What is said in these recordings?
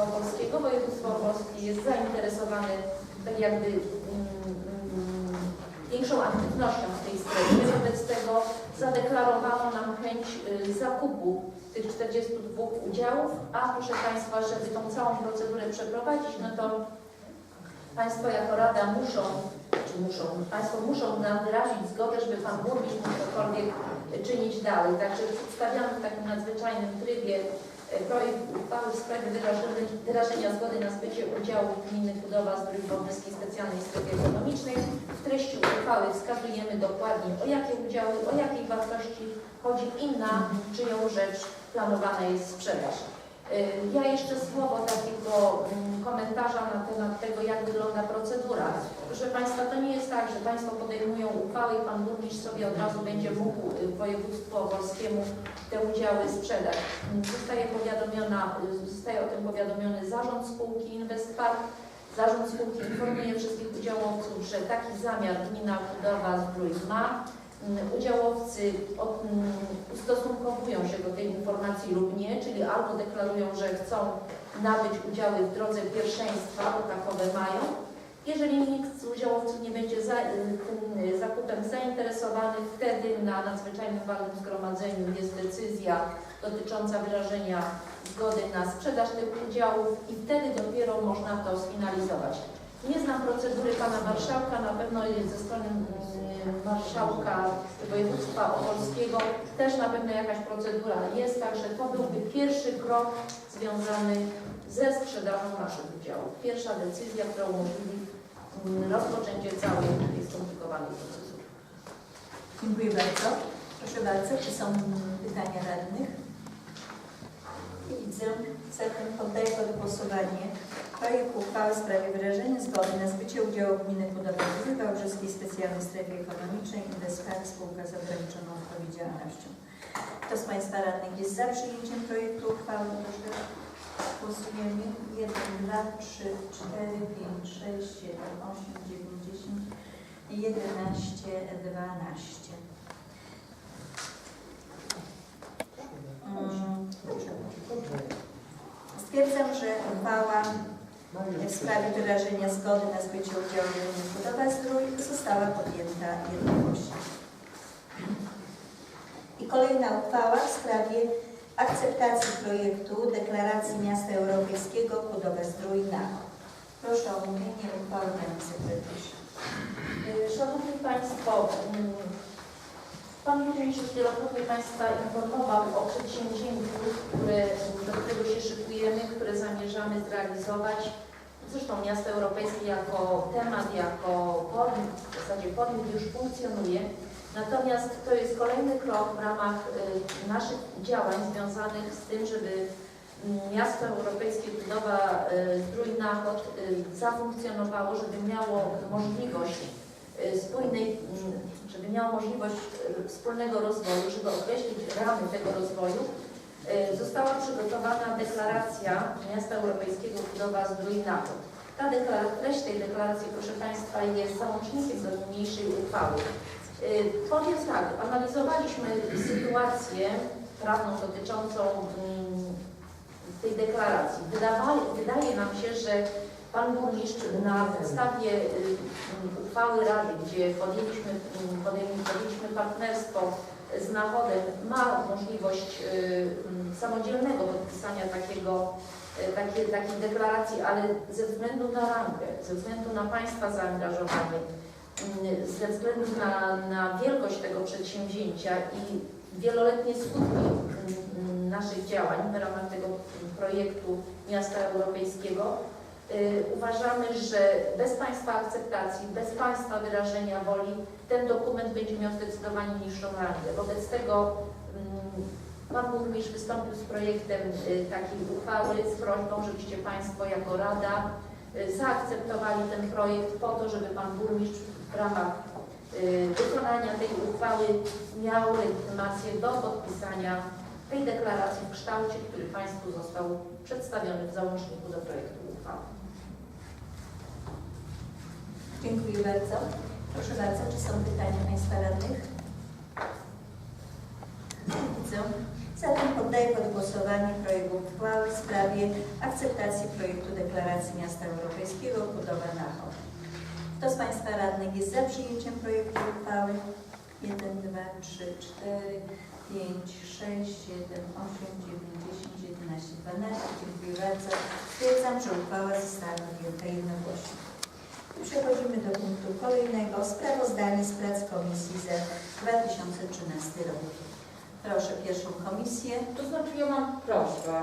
województwa opolskiego. Województwo opolskie jest zainteresowane tak jakby mm, mm, większą aktywnością w tej strefie. Wobec tego zadeklarowano nam chęć y, zakupu tych 42 udziałów, a proszę Państwa, żeby tą całą procedurę przeprowadzić, no to Państwo jako Rada muszą, czy muszą, Państwo muszą nam wyrazić zgodę, żeby Pan Burmistrz mógł cokolwiek czynić dalej. Także przedstawiamy w takim nadzwyczajnym trybie projekt uchwały w sprawie wyrażenia, wyrażenia zgody na zbycie udziału gminy Budowa Zdrój w Wodnyskiej Specjalnej Strefie Ekonomicznej. W treści uchwały wskazujemy dokładnie o jakie udziały, o jakiej wartości chodzi i na czyją rzecz planowana jest sprzedaż. Y, Ja jeszcze słowo takiego mm, komentarza na temat tego, jak wygląda procedura. Proszę Państwa, to nie jest tak, że Państwo podejmują uchwałę i Pan Burmistrz sobie od razu będzie mógł y, województwu opolskiemu te udziały sprzedać. Mm, Zostaje powiadomiona, y, zostaje o tym powiadomiony zarząd spółki Inwestpark. Zarząd spółki informuje wszystkich udziałowców, że taki zamiar gmina Budowa Zdrój ma. Mm, Udziałowcy mm, ustosunkowują się do tej informacji lub nie, czyli albo deklarują, że chcą nabyć udziały w drodze pierwszeństwa, bo takowe mają. Jeżeli nikt z udziałowców nie będzie za, tym y, zakupem zainteresowany, wtedy na nadzwyczajnym walnym zgromadzeniu jest decyzja dotycząca wyrażenia zgody na sprzedaż tych udziałów i wtedy dopiero można to sfinalizować. Nie znam procedury pana marszałka, na pewno jest ze strony marszałka województwa opolskiego też na pewno jakaś procedura jest, także to byłby pierwszy krok związany ze sprzedażą naszych udziałów. Pierwsza decyzja, która umożliwi mm, rozpoczęcie całej tej skomplikowanej procedury. Dziękuję bardzo. Proszę bardzo, czy są pytania radnych? Widzę. Zatem poddaję pod głosowanie projekt uchwały w sprawie wyrażenia zgody na zbycie udziału gminy Budowy w Wałbrzyskiej Specjalnej Strefie Ekonomicznej Inwestpark Spółka z ograniczoną odpowiedzialnością. Kto z Państwa radnych jest za przyjęciem projektu uchwały? Proszę głosujemy. 1, 2, 3, 4, 5, 6, 7, 8, 9, 10, 11, 12. Mm, Stwierdzam, że uchwała w sprawie wyrażenia zgody na zbycie udziału w gminie Budowa Zdrój została podjęta jednogłośnie. I kolejna uchwała w sprawie akceptacji projektu Deklaracji Miasta Europejskiego Budowa Zdrój na Proszę o omówienie uchwały Pani Sekretarz. Y, Szanowni Państwo, mm, Pan Burmistrz wielokrotnie Państwa informował o przedsięwzięciu, które, do którego się szykujemy, które zamierzamy zrealizować. Zresztą miasto europejskie jako temat, jako podmiot, w zasadzie podmiot już funkcjonuje. Natomiast to jest kolejny krok w ramach y, naszych działań związanych z tym, żeby mm, miasto europejskie budowa y, Zdrój Nachod y, zafunkcjonowało, żeby miało możliwość spójnej, mm, żeby miało możliwość y, wspólnego rozwoju, żeby określić ramy tego rozwoju, y, została przygotowana deklaracja Miasta Europejskiego Budowa Zdrój Nachod. Ta deklaracja, treść tej deklaracji, proszę Państwa, jest załącznikiem do niniejszej uchwały. Y, Powiem tak, analizowaliśmy sytuację prawną dotyczącą mm, tej deklaracji. Wydawało, wydaje nam się, że Pan Burmistrz na podstawie y, uchwały Rady, gdzie podjęliśmy, y, podjęli- podjęliśmy partnerstwo z Nachodem, ma możliwość y, y, samodzielnego podpisania takiego, takiej, takiej deklaracji, ale ze względu na rangę, ze względu na Państwa zaangażowanie, ze względu na, na wielkość tego przedsięwzięcia i wieloletnie skutki naszych działań w ramach tego projektu Miasta Europejskiego, uważamy, że bez Państwa akceptacji, bez Państwa wyrażenia woli, ten dokument będzie miał zdecydowanie niższą rangę. Wobec tego mm, Pan Burmistrz wystąpił z projektem y, takiej uchwały z prośbą, żebyście Państwo jako Rada y, zaakceptowali ten projekt po to, żeby Pan Burmistrz w ramach y, wykonania tej uchwały miał legitymację do podpisania tej deklaracji w kształcie, który Państwu został przedstawiony w załączniku do projektu uchwały. Dziękuję bardzo. Proszę bardzo, czy są pytania Państwa radnych? Widzę. Zatem poddaję pod głosowanie projekt uchwały w sprawie akceptacji projektu deklaracji Miasta Europejskiego Budowa na Chow. Kto z Państwa radnych jest za przyjęciem projektu uchwały? 1, 2, 3, 4, 5, 6, 7, 8, 9, 10, 11, 12. Dziękuję bardzo. Stwierdzam, że uchwała została podjęta jednogłośnie. Przechodzimy do punktu kolejnego. Sprawozdanie z prac komisji za 2013 rok. Proszę pierwszą komisję. To znaczy ja mam prośbę.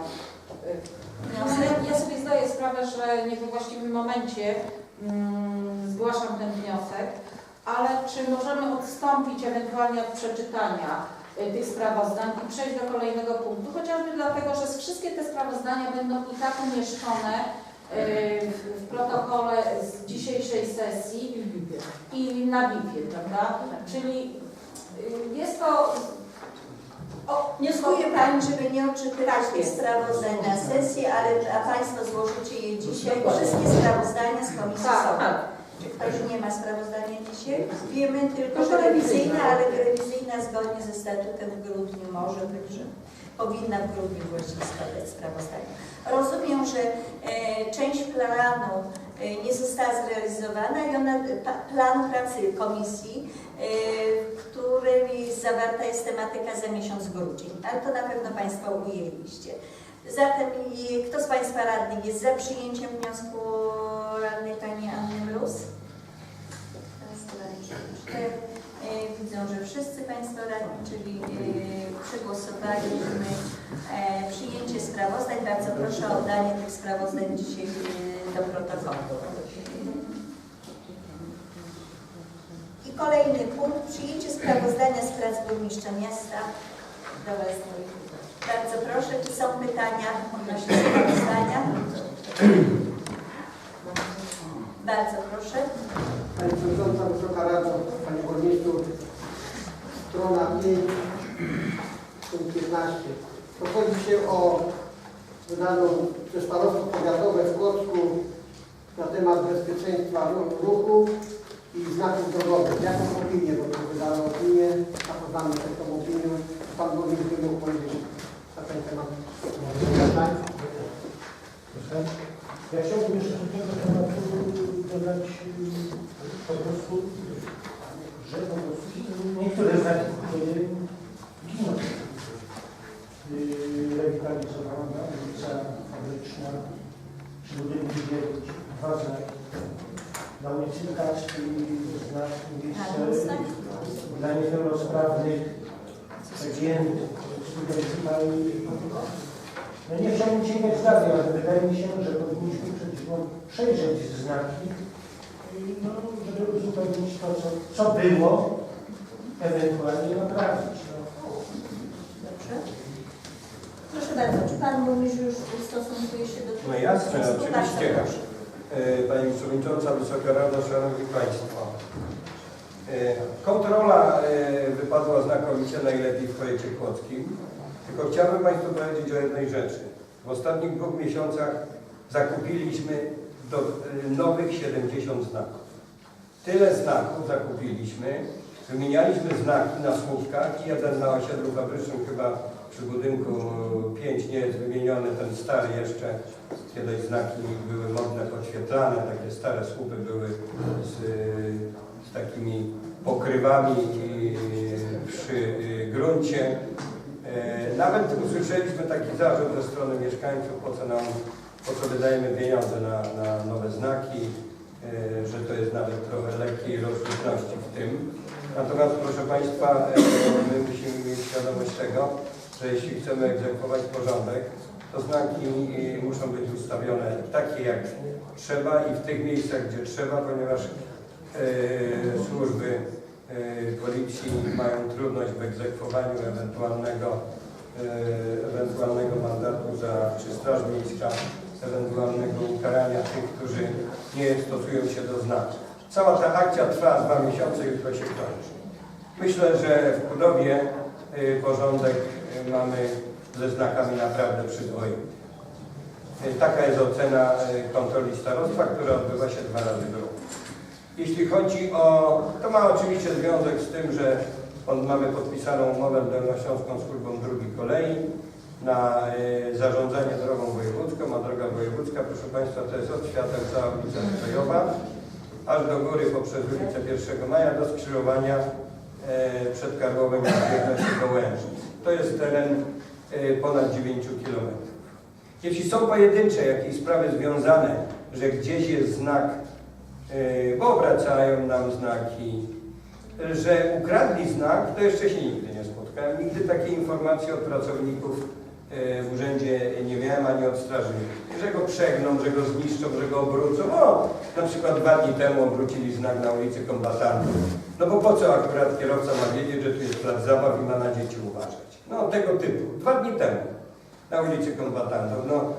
Wniosek? Ja, ja sobie zdaję sprawę, że nie we właściwym momencie mm, zgłaszam ten wniosek, ale czy możemy odstąpić ewentualnie od przeczytania y, tych sprawozdań i przejść do kolejnego punktu, chociażby dlatego, że wszystkie te sprawozdania będą i tak umieszczone w, protokole z dzisiejszej sesji i na BIP-ie, prawda? Czyli y, jest to... Wnioskuję Pani, żeby nie odczytywać Tak sprawozdań na sesji, ale a Państwo złożycie je dzisiaj. Wszystkie sprawozdania z komisji Tak, są. Tak. Ktoś nie ma sprawozdania dzisiaj? Wiemy tylko, że rewizyjna, ale rewizyjna zgodnie ze statutem w grudniu może, także powinna w grudniu właśnie składać sprawozdanie. Rozumiem, że e, część planu e, nie została zrealizowana i ona, pa, plan pracy komisji, e, w którym zawarta jest tematyka za miesiąc grudzień, ale to na pewno Państwo ujęliście. Zatem kto z Państwa radnych jest za przyjęciem wniosku radnej Pani Anny Mróz? Cztery. E, Widzą, że wszyscy Państwo radni, czyli e, przegłosowaliśmy e, przyjęcie sprawozdań. Bardzo proszę o oddanie tych sprawozdań dzisiaj do protokołu. I kolejny punkt, przyjęcie sprawozdania z prac burmistrza miasta. Do Bardzo proszę, czy są pytania odnośnie sprawozdania? Bardzo proszę. Pani Przewodnicząca, Wysoka Rado, Panie Burmistrzu, strona 5, punkt 15. Prowadzi się o wydaną przez starostwo powiatowe w Kłodzku na temat bezpieczeństwa ru- ruchu i znaków drogowych. Jaką opinię, bo to wydano opinię, zapoznamy się z tą opinią. Pan Burmistrz by mógł powiedzieć na ten temat. Ja chciałbym jeszcze do tego dodać y, po prostu, że po prostu niektóre y, giną. Y, Rewitalizowana ulica Fabryczna, przy budynku 9, dwa znaki. Na ulicy Kackiej znak Ale miejsce dla niepełnosprawnych, zagięty, studenci no nie chciałbym ciekać dalej, ale wydaje mi się, że powinniśmy no, przejrzeć znaki, i, no, żeby uzupełnić to, co, co było, ewentualnie naprawić. No. Dobrze. Proszę bardzo, czy Pan burmistrz już ustosunkuje się do tego? No jasne, oczywiście. Bardzo proszę. E, Pani Przewodnicząca, Wysoka Rado, Szanowni Państwo. E, Kontrola e, wypadła znakomicie, najlepiej w powiecie kłodzkim. Tylko chciałbym Państwu powiedzieć o jednej rzeczy. W ostatnich dwóch miesiącach zakupiliśmy do, e, nowych 70 znaków. Tyle znaków zakupiliśmy, wymienialiśmy znaki na słupkach, jeden na osiedlu fabrycznym chyba przy budynku 5 nie jest wymieniony, ten stary jeszcze, kiedyś znaki były modne, podświetlane, takie stare słupy były z, z takimi pokrywami i przy y, gruncie. E, Nawet usłyszeliśmy taki zarzut ze strony mieszkańców, po co nam, po co wydajemy pieniądze na, na nowe znaki, e, że to jest nawet trochę lekkiej rozrzutności w tym. Natomiast proszę Państwa, e, my musimy mieć świadomość tego, że jeśli chcemy egzekwować porządek, to znaki e, muszą być ustawione takie jak trzeba i w tych miejscach, gdzie trzeba, ponieważ służby policji mają trudność w egzekwowaniu ewentualnego, ewentualnego mandatu za, czy Straż Miejska, ewentualnego ukarania tych, którzy nie stosują się do znaków. Cała ta akcja trwa dwa miesiące, jutro się kończy. Myślę, że w Kudowie y, porządek y, mamy ze znakami naprawdę przyzwoity. Taka jest ocena y, kontroli starostwa, która odbywa się dwa razy w roku. Jeśli chodzi o, to ma oczywiście związek z tym, że mamy podpisaną umowę z Dolnośląską Służbą Dróg i Kolei na y, zarządzanie drogą wojewódzką, a droga wojewódzka, proszę Państwa, to jest od świateł cała ulica Strojowa, aż do góry poprzez ulicę 1 Maja do skrzyżowania e, przed Karłowem do Łęczyc. To jest teren e, ponad 9 km. Jeśli są pojedyncze jakieś sprawy związane, że gdzieś jest znak, e, bo obracają nam znaki, że ukradli znak, to jeszcze się nigdy nie spotkałem. Nigdy takiej informacji od pracowników e, w urzędzie nie miałem, ani od strażników. Że go przegną, że go zniszczą, że go obrócą. O, na przykład dwa dni temu obrócili znak na ulicy Kombatantów. No bo po co akurat kierowca ma wiedzieć, że tu jest plac zabaw i ma na dzieci uważać? No tego typu. Dwa dni temu na ulicy Kombatantów. No,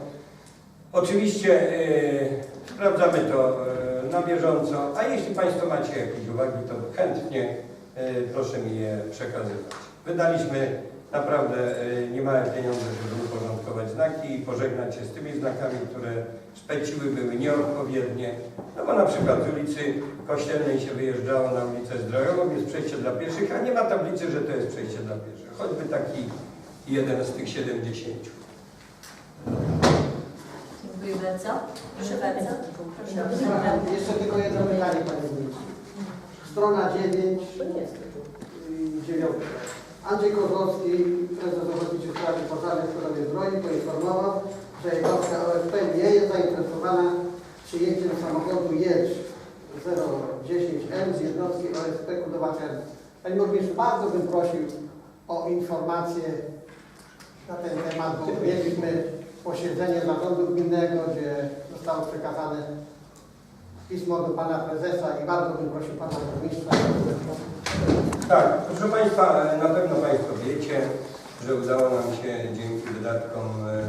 oczywiście e, sprawdzamy to e, na bieżąco, a jeśli Państwo macie jakieś uwagi, to chętnie e, proszę mi je przekazywać. Wydaliśmy naprawdę e, niemałe pieniądze, żeby uporządkować znaki i pożegnać się z tymi znakami, które speciły, były nieodpowiednie. No bo na przykład z ulicy Kościelnej się wyjeżdżało na ulicę Zdrojową, jest przejście dla pieszych, a nie ma tablicy, że to jest przejście dla pieszych. Choćby taki jeden z tych 70. Dziękuję bardzo. Proszę bardzo. Proszę. Jeszcze tylko jedno pytanie, Panie Burmistrzu. Strona 9, y, dziewiątka. Andrzej Kozłowski, prezes Ochotniczych Straży Pożarnych Zbroi, poinformował, że jednostka OSP nie jest zainteresowana przyjęciem samochodu Jedź 010M z jednostki OSP Kudowa Czerń. Panie Burmistrzu, bardzo bym prosił o informację na ten temat, bo mieliśmy posiedzenie zarządu gminnego, gdzie zostało przekazane pismo do pana prezesa i bardzo bym prosił pana burmistrza. Tak, proszę Państwa, e, na pewno Państwo wiecie, że udało nam się dzięki wydatkom e,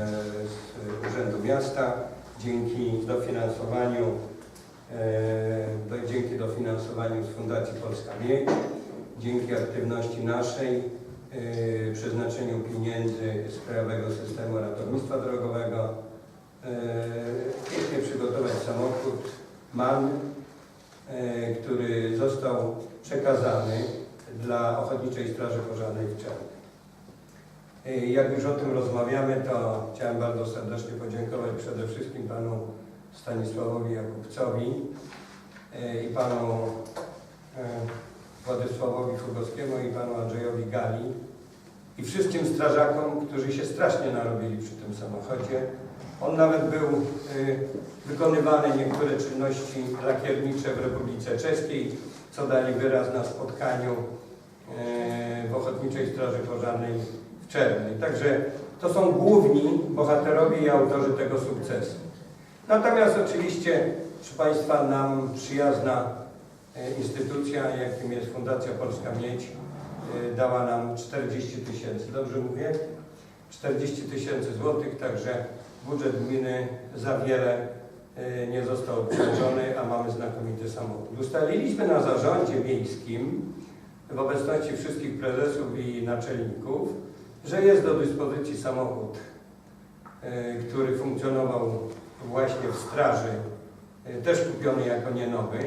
z Urzędu Miasta, dzięki dofinansowaniu, e, do, dzięki dofinansowaniu z Fundacji Polska Miedź, dzięki aktywności naszej, e, przeznaczeniu pieniędzy z Krajowego Systemu Ratownictwa Drogowego, e, pięknie przygotować samochód MAN, e, który został przekazany dla Ochotniczej Straży Pożarnej w Czernie. E, Jak już o tym rozmawiamy, to chciałem bardzo serdecznie podziękować przede wszystkim panu Stanisławowi Jakubcowi e, i panu Władysławowi Fugowskiemu i panu Andrzejowi Gali i wszystkim strażakom, którzy się strasznie narobili przy tym samochodzie. On nawet był wykonywany niektóre czynności lakiernicze w Republice Czeskiej, co dali wyraz na spotkaniu y, w Ochotniczej Straży Pożarnej w Czerni. Także to są główni bohaterowie i autorzy tego sukcesu. Natomiast oczywiście, proszę Państwa, nam przyjazna y, instytucja, jakim jest Fundacja Polska Miedź, y, dała nam 40 tysięcy, dobrze mówię? 40 tysięcy złotych, także budżet gminy za wiele nie został obciążony, a mamy znakomity samochód. Ustaliliśmy na zarządzie miejskim w obecności wszystkich prezesów i naczelników, że jest do dyspozycji samochód, y, który funkcjonował właśnie w straży, y, też kupiony jako nie nowy,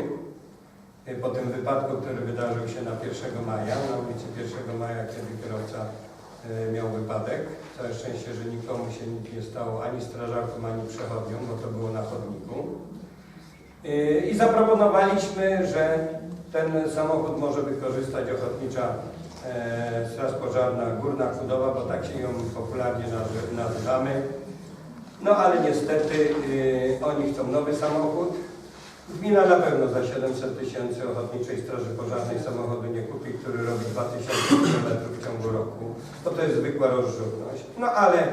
po tym wypadku, który wydarzył się na 1 maja, na ulicy 1 maja, kiedy kierowca miał wypadek. Całe szczęście, że nikomu się nic nie stało, ani strażakom, ani przechodniom, bo to było na chodniku. Y, I zaproponowaliśmy, że ten samochód może wykorzystać Ochotnicza e, Straż Pożarna Górna Kudowa, bo tak się ją popularnie nazy- nazywamy. No ale niestety oni chcą nowy samochód. Gmina na pewno za 700 tysięcy Ochotniczej Straży Pożarnej samochodu nie kupi, który robi 2000 km w ciągu roku, bo to jest zwykła rozrzutność. No ale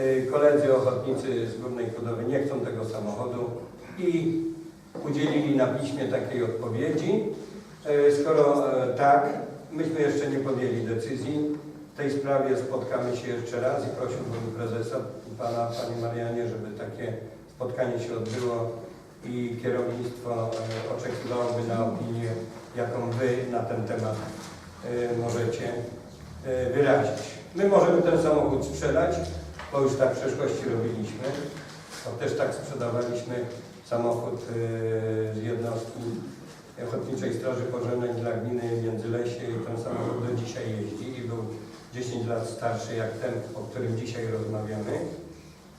y, koledzy ochotnicy z Górnej Kudowy nie chcą tego samochodu i udzielili na piśmie takiej odpowiedzi. Y, Skoro e, tak, myśmy jeszcze nie podjęli decyzji. W tej sprawie spotkamy się jeszcze raz i prosiłbym prezesa, pana, panie Marianie, żeby takie spotkanie się odbyło i kierownictwo e, oczekiwałoby na opinię, jaką Wy na ten temat e, możecie e, wyrazić. My możemy ten samochód sprzedać, bo już tak w przeszłości robiliśmy. To też tak sprzedawaliśmy samochód z jednostki Ochotniczej Straży Pożarnej dla gminy Międzylesie i ten samochód do dzisiaj jeździ i był 10 lat starszy jak ten, o którym dzisiaj rozmawiamy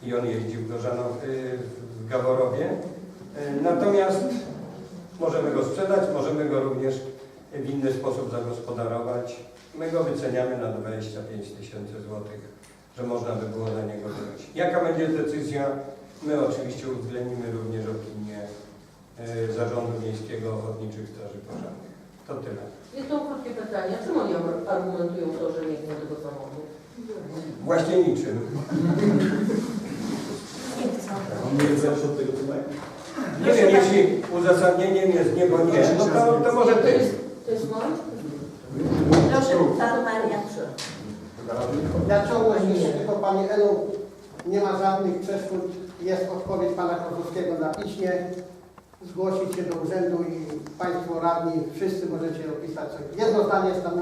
i on jeździł w Gorzanow, y, w Gaworowie. Y, Natomiast możemy go sprzedać, możemy go również w inny sposób zagospodarować. My go wyceniamy na 25 tysięcy złotych, że można by było na niego wydać. Jaka będzie decyzja? My oczywiście uwzględnimy również opinię y, Zarządu Miejskiego Ochotniczych Straży Pożarnych. To tyle. Jedno krótkie pytanie. Czym oni argumentują to, że nie chcą tego samochodu? Właśnie niczym. Nie chcą. Nie wiem, jeśli uzasadnieniem jest nie, bo nie, no to, to może ty. to jest? Proszę, pan Marian. Ja ciągle myślę, tylko Pani Elu, nie ma żadnych przeszkód. Jest odpowiedź Pana Kozłowskiego na piśmie. Zgłosić się do urzędu i Państwo radni, wszyscy możecie opisać coś. Jedno zdanie jest tam.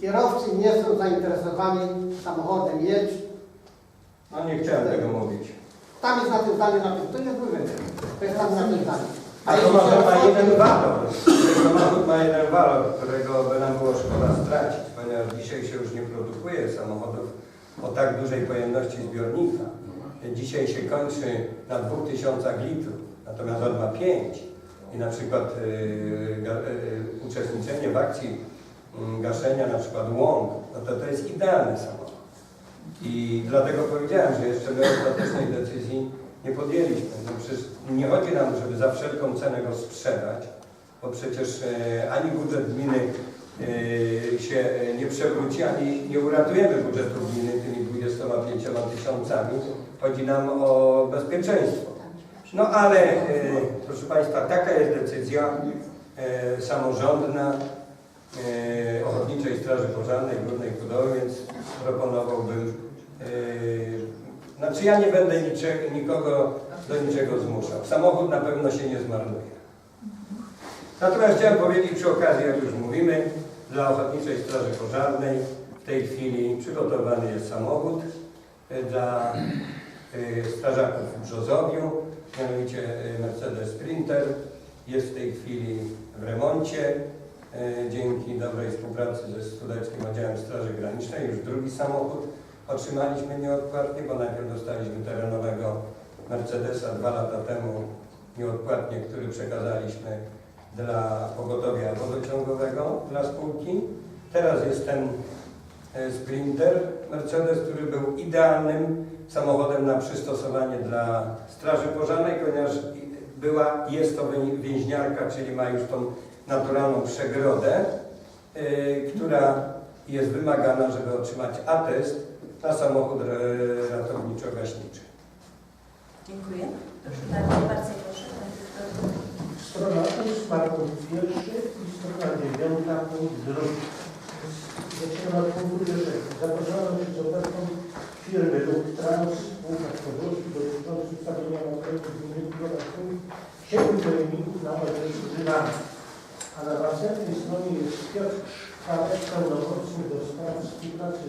Kierowcy nie są zainteresowani samochodem jedź. No nie chciałem tego mówić. Tam jest na tym zdaniu napisane. To jest urzędzie. To jest tam na tym zdaniu. A to ma jeden walor. Samochód ma jeden walor, którego by nam było szkoda stracić, ponieważ dzisiaj się już nie produkuje samochodów o tak dużej pojemności zbiornika. Dzisiaj się kończy na 2000 litrów, natomiast on ma 5. I na przykład ga, yy, uczestniczenie w akcji yy, gaszenia na przykład łąk, no to to jest idealny samochód. I dlatego powiedziałem, że jeszcze my ostatecznej decyzji nie podjęliśmy. No przecież nie chodzi nam, żeby za wszelką cenę go sprzedać, bo przecież e, ani budżet gminy e, się e, nie przewróci, ani nie uratujemy budżetu gminy tymi 25 tysiącami. Chodzi nam o bezpieczeństwo. No ale, proszę Państwa, taka jest decyzja samorządna Ochotniczej Straży Pożarnej Górnej Kudowy, więc proponowałbym znaczy ja nie będę niczego, nikogo do niczego zmuszał. Samochód na pewno się nie zmarnuje. Natomiast chciałem powiedzieć przy okazji, jak już mówimy, dla Ochotniczej Straży Pożarnej w tej chwili przygotowany jest samochód e, dla e, strażaków w Brzozowiu, mianowicie e, Mercedes Sprinter. Jest w tej chwili w remoncie. Dzięki dobrej współpracy ze Studeckim Oddziałem Straży Granicznej już drugi samochód otrzymaliśmy nieodpłatnie, bo najpierw dostaliśmy terenowego Mercedesa dwa lata temu nieodpłatnie, który przekazaliśmy dla pogotowia wodociągowego dla spółki. Teraz jest ten e, Sprinter Mercedes, który był idealnym samochodem na przystosowanie dla Straży Pożarnej, ponieważ była, jest to wię- więźniarka, czyli ma już tą naturalną przegrodę, e, która jest wymagana, żeby otrzymać atest na samochód e, ratowniczo-gaśniczy. Dziękuję. Proszę bardzo, bardzo proszę. Strona 8, punkt pierwszy i strona 9, punkt drugi. Zaczynamy od punktu pierwszego. Zapoznano się z ofertą firmy Luktrans, spółka Podróżki dotyczącą ustawienia materiałów gminnych dodatkowych siedmiu pojemników na odręczu Żylana. A na następnej stronie jest Piotr Szkawek, pełnomocnik do spraw współpracy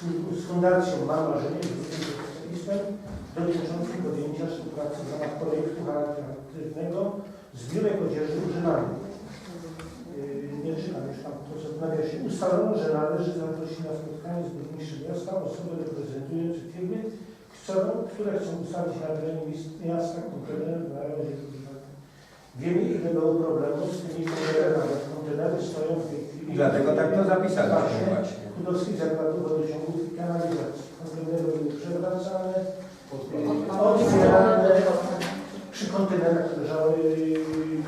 z, Fundacją Mam Marzenie, drugim specjalistą, dotyczącym podjęcia współpracy w ramach projektu charakterystycznego zbiórek odzieży używanej. Yy, Nie czytam już tam to, co w nawiasie. Ustalono, że należy zaprosić na spotkanie z burmistrzem miasta osoby reprezentujące firmy, które chcą ustawić na terenie miasta kontener na razie. Wiemy, ile było problemów z tymi kontenerami. Kontenery stoją w tej chwili. Dlatego tak to zapisaliśmy Właśnie. Właśnie. Kudowskich zakładów wodociągów i kanalizacji. Kontenery były przewracane, otwierane, przy kontenerach leżały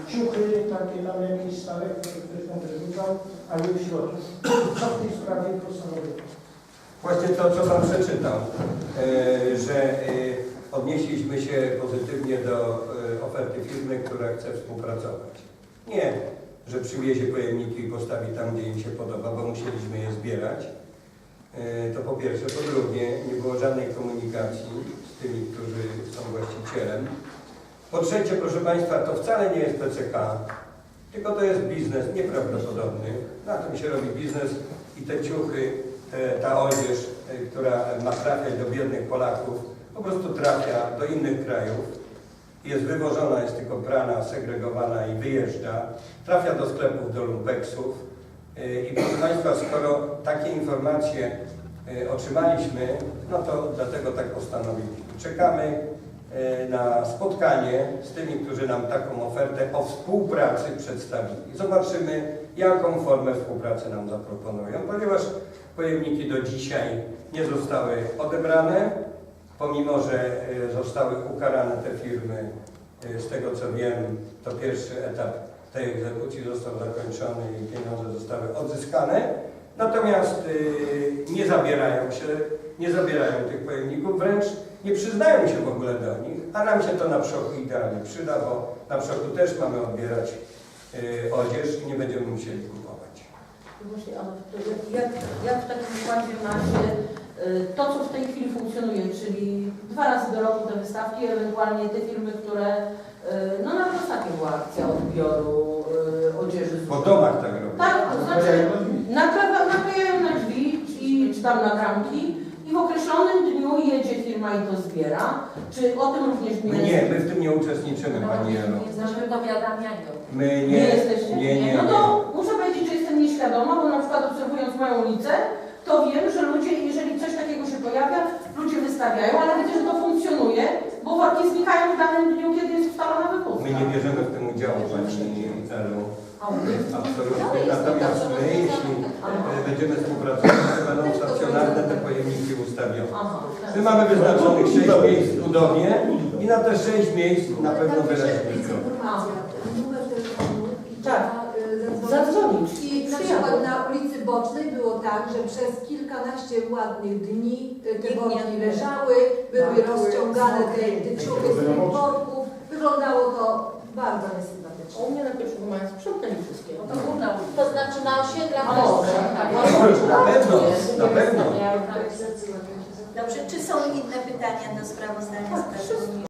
ciuchy, takie tam jakieś stare, które ktoś tam wyrzucał, a nie w środku. Co w tej sprawie postanowiono? Właśnie to, co Pan przeczytał, e, że e, odnieśliśmy się pozytywnie do e, oferty firmy, która chce współpracować. Nie, że przywiezie pojemniki i postawi tam, gdzie im się podoba, bo musieliśmy je zbierać. E, To po pierwsze. Po drugie, nie było żadnej komunikacji z tymi, którzy są właścicielem. Po trzecie, proszę Państwa, to wcale nie jest PCK, tylko to jest biznes nieprawdopodobny. Na tym się robi biznes i te ciuchy, te, ta odzież, e, która ma trafiać do biednych Polaków, po prostu trafia do innych krajów. Jest wywożona, jest tylko prana, segregowana i wyjeżdża, trafia do sklepów, do lumpeksów. Y, I proszę Państwa, skoro takie informacje y, otrzymaliśmy, no to dlatego tak postanowiliśmy. Czekamy y, na spotkanie z tymi, którzy nam taką ofertę o współpracy przedstawili. Zobaczymy, jaką formę współpracy nam zaproponują, ponieważ pojemniki do dzisiaj nie zostały odebrane, pomimo że y, zostały ukarane te firmy, y, z tego co wiem, to pierwszy etap tej egzekucji został zakończony i pieniądze zostały odzyskane. Natomiast y, nie zabierają się, nie zabierają tych pojemników, wręcz nie przyznają się w ogóle do nich, a nam się to na przoku idealnie przyda, bo na przoku też mamy odbierać odzież i nie będziemy musieli kupować. Jak, jak, w takim układzie macie y, to, co w tej chwili funkcjonuje, czyli dwa razy do roku te wystawki, ewentualnie te firmy, które, y, no nawet ostatnio była akcja odbioru y, odzieży z Po domach tak robią. Tak, to znaczy naklejają na drzwi czy, czy tam na kramki i w określonym dniu jedzie firma i to zbiera. Czy o tym również My nie, my w tym nie uczestniczymy, Pani Jelo. Jesteśmy powiadamiani. My Nie nie, jesteście? nie, nie. No nie. to muszę powiedzieć, że jestem nieświadoma, bo na przykład obserwując moją ulicę, to wiem, że ludzie, jeżeli coś takiego się pojawia, ludzie wystawiają, ale widzę, że to funkcjonuje, bo worki znikają w danym dniu, kiedy jest ustalona wypustka. My nie bierzemy w tym udziału, Pani Elu. A u mnie? Absolutnie. Natomiast my, jeśli e, będziemy współpracować, to będą stacjonarne te pojemniki ustawione. Aha. My mamy wyznaczonych 6 miejsc w budowie i na te 6 miejsc na pewno wyraźnie Tak. y, zadzwonić. I na przykład na Bocznej było tak, że przez kilkanaście ładnych dni y, te nie worki leżały, były Tak. rozciągane te, te ciuchy z tych worków. Wyglądało to bardzo niesympatycznie. U mnie na pierwszym mają sprzątali wszystkie. To górna ulica. To znaczy na osiedlach też sprzątali. Na pewno, na pewno. Dobrze, czy są inne pytania do sprawozdania